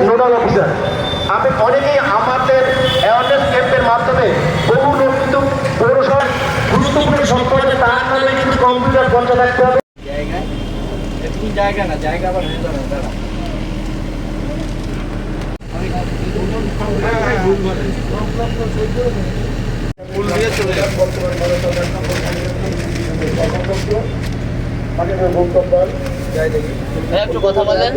Nodal officer আমি অনেকেই আমাদের অ্যাওয়ারনেস ক্যাম্পের মাধ্যমে বহু লোক কিন্তু পৌরসভার গুরুত্বপূর্ণ সম্পর্কে তার নামে কিন্তু কম্পিউটার বন্ধ থাকতে হবে। জায়গা না জায়গা আবার হয়ে যাবে দাঁড়া। একটু কথা বলেন।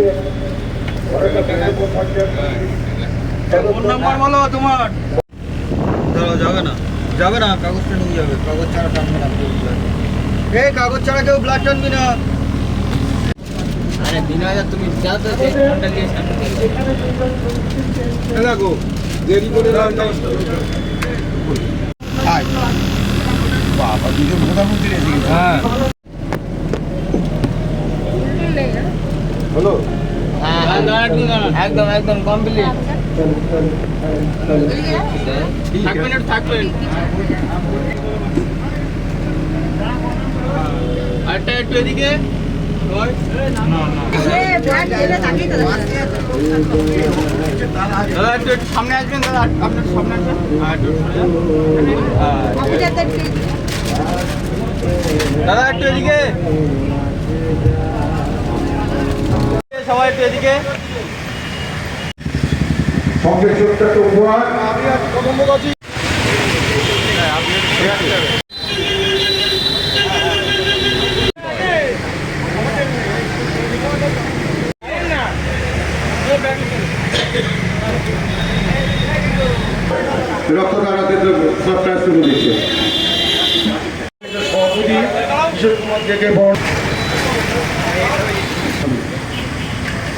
ফোন নাম্বার বলো তোমার। দাঁড়াও যাবে না। যাবে না কাগজটা নিয়ে যাবে। কাগজ ছাড়া টানবে না এই কাগজ ছাড়া কেউ ব্লাড টানবি না। আরে বিনয় তুমি যাও তো সেই ফোনটা নিয়ে সামনে থেকে। দেখো দেরি করে বাবা দুজন প্রধানমন্ত্রী এসে হ্যাঁ। হলো একদম একদম কমপ্লিট থাকবেন থাকবেন আরেকটা একটু এদিকে। দাদা একটু সামনে আসবেন দাদা আপনার সামনে আসবেন। হ্যাঁ, যান। হ্যাঁ। দাদা একটু এদিকে। সবাই একটু এদিকে। রক্তদান সরকার শুরু দিচ্ছে। সভাপতি কিশোর কুমার থেকে বড়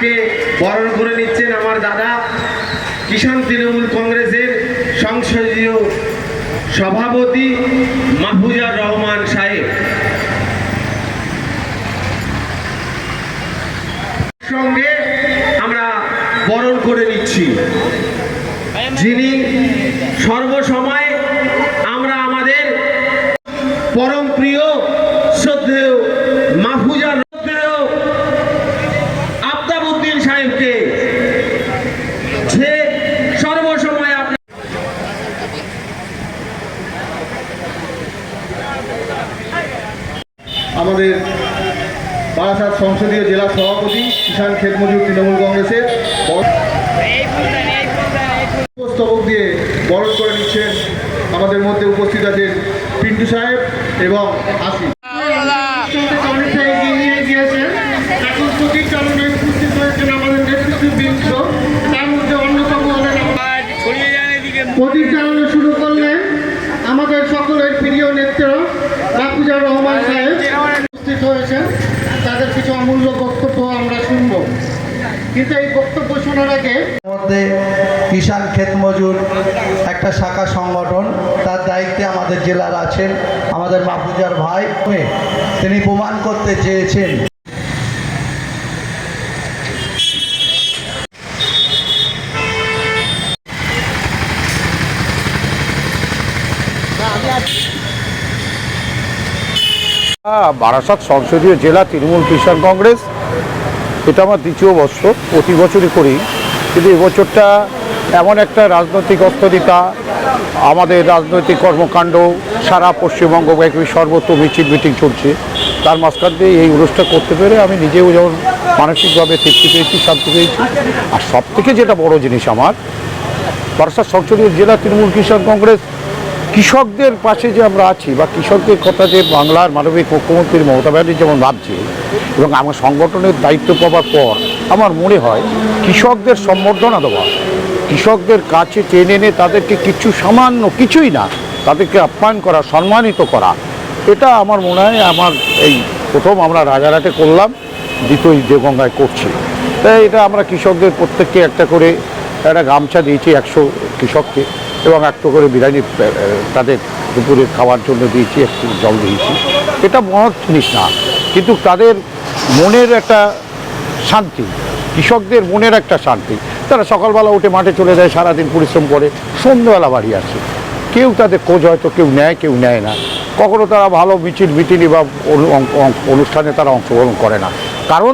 তাকে বরণ করে নিচ্ছেন আমার দাদা কিষাণ তৃণমূল কংগ্রেসের সংসদীয় সভাপতি মাহফুজার রহমান সাহেব। সঙ্গে আমরা বরণ করে নিচ্ছি। যিনি সর্বসময় আমরা আমাদের পরম প্রিয় শ্রদ্ধেয় মাহফুজার শ্রদ্ধেয় আফতাবউদ্দিন সাহেবকে যে সর্বসময় আপনার আমাদের বারাসাত সংসদীয় জেলা সভাপতি কিষাণ শেখ মুজিব তৃণমূল কংগ্রেসের স্তবক দিয়ে বরণ করে নিচ্ছেন আমাদের মধ্যে উপস্থিত আছেন পিন্টু সাহেব এবং আসিফ অনেকটা এগিয়ে নিয়ে গিয়েছেন এখন প্রতীক চালনে উপস্থিত হয়েছেন আমাদের নেতৃত্ববৃন্দ তার মধ্যে অন্যতম হলেন প্রতীক চালনা শুরু করলেন আমাদের সকলের প্রিয় নেত্র মাহফুজার রহমান সাহেব উপস্থিত হয়েছেন তাদের কিছু অমূল্য বক্তব্য আমরা শুনব কিন্তু এই শোনার আগে মধ্যে কিষাণ ক্ষেত মজুর একটা শাখা সংগঠন তার দায়িত্বে আমাদের জেলার আছেন আমাদের মাহফুজার ভাই। তিনি প্রমাণ করতে চেয়েছেন। বারাসাত সংসদীয় জেলা তৃণমূল কিষাণ কংগ্রেস এটা আমার দ্বিতীয় বছর, প্রতি বছরই করি। কিন্তু এবছরটা এমন একটা রাজনৈতিক অস্থিরতা, আমাদের রাজনৈতিক কর্মকাণ্ড, সারা পশ্চিমবঙ্গ ব্যাপী সর্বত্র মিছিল মিটিং চলছে। তার মাঝখান দিয়ে এই অনুষ্ঠান করতে পেরে আমি নিজেও যেমন মানসিকভাবে তৃপ্তি পেয়েছি, শান্তি পেয়েছি। আর সব থেকে যেটা বড় জিনিস আমার, বারাসাত সংসদীয় জেলা তৃণমূল কিষাণ কংগ্রেস কৃষকদের পাশে যে আমরা আছি বা কৃষকদের কথা যে বাংলার মানবিক মুখ্যমন্ত্রী মমতা ব্যানার্জি যেমন ভাবছে এবং আমার সংগঠনের দায়িত্ব পাওয়ার পর আমার মনে হয় কৃষকদের সম্বর্ধনা দেওয়া, কৃষকদের কাছে টেনে এনে তাদেরকে কিছু সামান্য কিছুই না, তাদেরকে আপ্যায়ন করা, সম্মানিত করা, এটা আমার মনে হয় আমার এই প্রথম আমরা রাজারহাটে করলাম, দ্বিতীয় দেবগঙ্গায় করছি। তাই এটা আমরা কৃষকদের প্রত্যেককে একটা করে একটা গামছা দিয়েছি একশো কৃষককে। এবং একটা করে বিরিয়ানি তাদের দুপুরে খাওয়ার জন্য দিয়েছি, একটু জল দিয়েছি। এটা মহৎ জিনিস না, কিন্তু তাদের মনের একটা শান্তি, কৃষকদের মনের একটা শান্তি। তারা সকালবেলা উঠে মাঠে চলে যায়, সারাদিন পরিশ্রম করে, সন্ধ্যেবেলা বাড়ি আসে। কেউ তাদের খোঁজ হয়তো কেউ নেয় কেউ নেয় না। কখনো তারা ভালো মিছিল, মিটিনি বা অনুষ্ঠানে তারা অংশগ্রহণ করে না। কারণ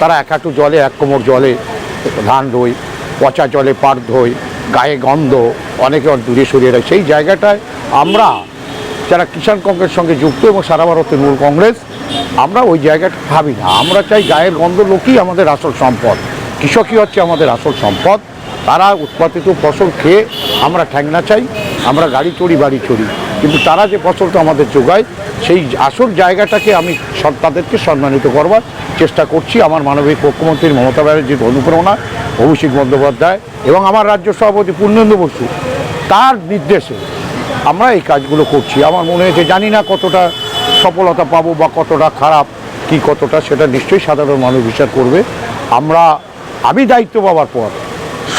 তারা এক হাঁটু জলে, এক কোমর জলে ধান রই পচা জলে পাট ধোয় গায়ে গন্ধ, অনেকে দূরে সরিয়ে রাখে সেই জায়গাটায় আমরা যারা কিষাণ কংগ্রেস সঙ্গে যুক্ত এবং সারা ভারত তৃণমূল কংগ্রেস, আমরা ওই জায়গাটা ভাবি না। আমরা চাই গায়ের গন্ধ লোকই আমাদের আসল সম্পদ। কৃষকই হচ্ছে আমাদের আসল সম্পদ। তারা উৎপাদিত ফসল খেয়ে আমরা ঠ্যাংনা চাই, আমরা গাড়ি চড়ি, বাড়ি চড়ি। কিন্তু তারা যে ফসলটা আমাদের যোগায়, সেই আসল জায়গাটাকে আমি তাদেরকে সম্মানিত করবার চেষ্টা করছি। আমার মানবিক মুখ্যমন্ত্রী মমতা ব্যানার্জির অনুপ্রেরণা, অভিষেক বন্দ্যোপাধ্যায় এবং আমার রাজ্য সভাপতি পূর্ণেন্দু বসু, তার নির্দেশে আমরা এই কাজগুলো করছি। আমার মনে হয়েছে জানি না কতটা সফলতা পাবো বা কতটা খারাপ, কি কতটা, সেটা নিশ্চয়ই সাধারণ মানুষ বিচার করবে। আমরা, আমি দায়িত্ব পাওয়ার পর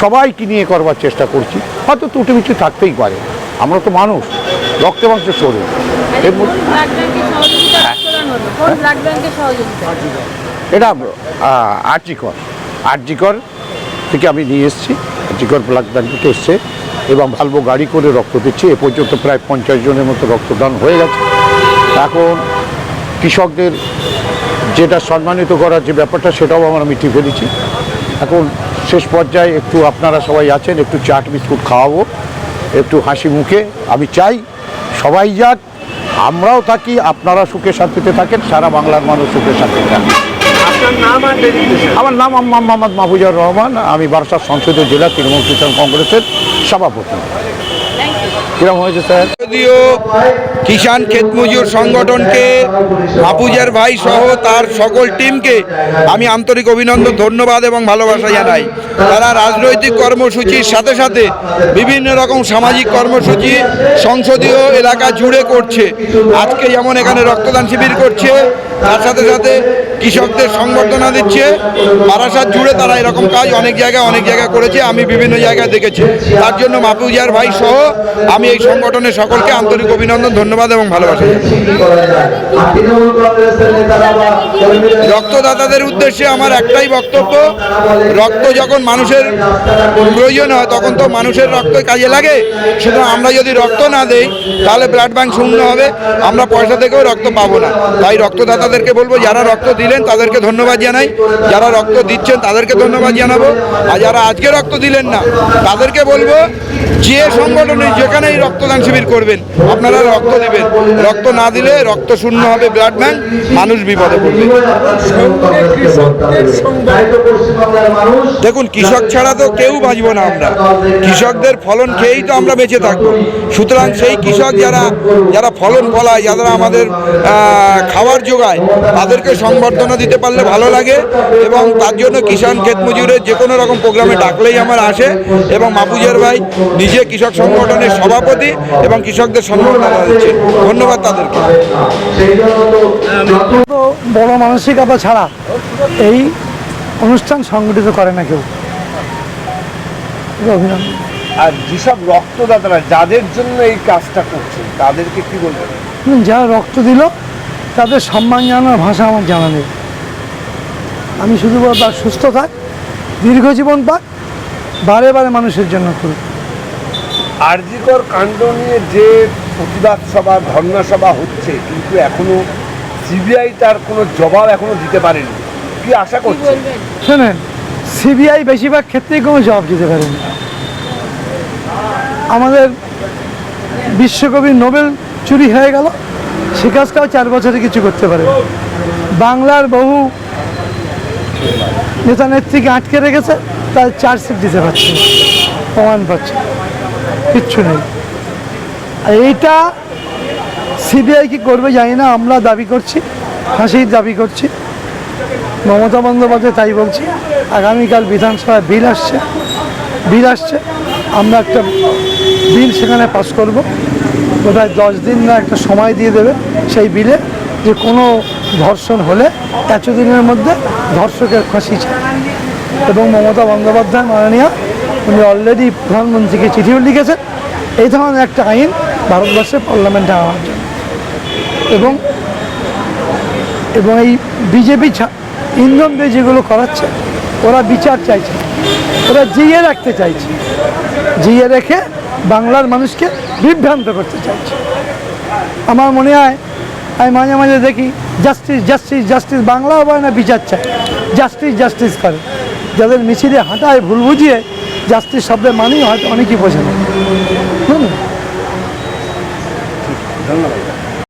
সবাইকে নিয়ে করবার চেষ্টা করছি। হয়তো ত্রুটি বিচু থাকতেই পারে। আমরা তো মানুষ। রক্ত মাংস শরীর। এর মধ্যে ব্লাড ব্যাংকের সহযোগিতা রক্তদান হলো? কোন ব্লাড ব্যাংকের সহযোগিতা? এটা আর্জিকর। আর্জিকর থেকে আমি নিয়ে এসেছি। আর্জিকর ব্লাড ব্যাংক থেকে এসছে এবং ভালবো গাড়ি করে রক্ত দিচ্ছি। এ পর্যন্ত প্রায় পঞ্চাশ জনের মতো রক্তদান হয়ে গেছে। এখন কৃষকদের যেটা সম্মানিত করার যে ব্যাপারটা সেটাও আমরা মিটিয়ে ফেলেছি এখন শেষ পর্যায়ে একটু আপনারা সবাই আছেন একটু চাট বিস্কুট খাওয়াবো একটু হাসি মুখে। আমি চাই সবাই যাক আমরাও থাকি আপনারা সুখে শান্তিতে থাকেন সারা বাংলার মানুষ সুখে শান্তিতে থাকে আমার নাম আম্মা মোহাম্মদ মাহবুজার রহমান আমি বারাসাত সংসদীয় জেলা তৃণমূল কিষাণ কংগ্রেসের সভাপতি। কিরম হয়েছে স্যার? যদিও কিষাণ ক্ষেত মজুর সংগঠনকে মাপুজার ভাই সহ তার সকল টিমকে আমি আন্তরিক অভিনন্দন, ধন্যবাদ এবং ভালোবাসা জানাই। তারা রাজনৈতিক কর্মসূচির সাথে সাথে বিভিন্ন রকম সামাজিক কর্মসূচি সংসদীয় এলাকা জুড়ে করছে। আজকে যেমন এখানে রক্তদান শিবির করছে, তার সাথে সাথে কৃষকদের সংবর্ধনা দিচ্ছে। বারাসাত জুড়ে তারা এরকম কাজ অনেক জায়গায় অনেক জায়গায় করেছে, আমি বিভিন্ন জায়গায় দেখেছি। তার জন্য মাপুজার ভাই সহ আমি এই সংগঠনের সকলকে আন্তরিক অভিনন্দন, ধন্যবাদ। এবং ভালোবাসা। রক্তদাতাদের উদ্দেশ্যে আমার একটাই বক্তব্য, রক্ত যখন মানুষের প্রয়োজন হয়, তখন তো মানুষের রক্ত কাজে লাগে। সুতরাং আমরা যদি রক্ত না দেই, তাহলে ব্লাড ব্যাংক শূন্য হবে। আমরা পয়সা থেকেও রক্ত পাবো না। তাই রক্তদাতাদেরকে বলব, যারা রক্ত দিলেন, তাদেরকে ধন্যবাদ জানাই। যারা রক্ত দিচ্ছেন, তাদেরকে ধন্যবাদ জানাব। আর যারা আজকে রক্ত দিলেন না, তাদেরকে বলব, যে সংগঠনে যেখানেই রক্তদান শিবির করবেন, আপনারা রক্ত দিবেন রক্ত না দিলে রক্ত শূন্য হবে ব্লাড ব্যাংক মানুষ বিপদে পড়বে। দেখুন, কৃষক ছাড়া তো কেউ বাঁচব না আমরা। কৃষকদের ফলন খেয়েই তো আমরা বেঁচে থাকব। সুতরাং সেই কৃষক যারা যারা ফলন ফলায়, যারা আমাদের খাবার যোগায়, তাদেরকে সংবর্ধনা দিতে পারলে ভালো লাগে এবং তার জন্য কিষাণ ক্ষেত মজুরের যে কোনো রকম প্রোগ্রামে ডাকলেই আমার আসে এবং মাপুজের ভাই নিজে কৃষক সংগঠনের সভাপতি এবং কৃষকদের সম্বর্ধনা দিচ্ছে ধন্যবাদ তাদেরকে। বড় মানসিকতা ছাড়া এই অনুষ্ঠান সংগঠিত করে না কেউ। অভিনন্দন। আর যেসব রক্তদাতারা যাদের জন্য এই কাজটা করছেন তাদেরকে কি বলবেন? যারা রক্ত দিল তাদের সম্মান জানানোর ভাষা আমার জানা নেই। আমি শুধু বলব তার সুস্থ থাক দীর্ঘ জীবন পাক বারে বারে মানুষের জন্য করুক। আরজিকর কাণ্ড নিয়ে যে প্রতিবাদ সভা ধর্ণা সভা হচ্ছে কিন্তু এখনও সিবিআই তার কোনো জবাব এখনও দিতে পারেনি। কি আশা কি করছেন শোনেন সিবিআই বেশিরভাগ ক্ষেত্রেই কোনো জবাব দিতে পারেনি। আমাদের বিশ্বকবি নোবেল চুরি হয়ে গেল। সে কাজটাও চার বছরে কিছু করতে পারে। বাংলার বহু নেতা নেত্রীকে আটকে রেখেছে, তার চার্জশিট দিতে পারছে প্রমাণ পাচ্ছে কিচ্ছু নেই। আর এইটা সিবিআই কি করবে জানি না, আমরা দাবি করছি, ফাঁসির দাবি করছি। মমতা বন্দ্যোপাধ্যায় তাই বলছি, আগামীকাল বিধানসভায় বিল আসছে বিল আসছে। আমরা একটা বিল সেখানে পাস করব। বোধহয় দশ দিন না একটা সময় দিয়ে দেবে সেই বিলে যে কোনো ধর্ষণ হলে এত দিনের মধ্যে ধর্ষকের চাই। এবং মমতা বন্দ্যোপাধ্যায় মাননীয়, উনি অলরেডি প্রধানমন্ত্রীকে চিঠিও লিখেছেন। এই ধরনের একটা আইন ভারতবর্ষের পার্লামেন্টে আনার জন্য। এবং এবং এই বিজেপি ইন্ধন দিয়ে যেগুলো করাচ্ছে, ওরা বিচার চাইছে। ওরা জিয়ে রাখতে চাইছে। জিয়ে রেখে বাংলার মানুষকে বিভ্রান্ত করতে চাইছে। আমার মনে হয়, আমি মাঝে মাঝে দেখি জাস্টিস জাস্টিস জাস্টিস বাংলা বলে না, বিচার চায়। জাস্টিস জাস্টিস করে। যাদের মিছিলে হাঁটায় ভুল বুঝিয়ে জাস্টিস শব্দের মানেই হয়তো অনেকেই বোঝে না। বুঝলেন?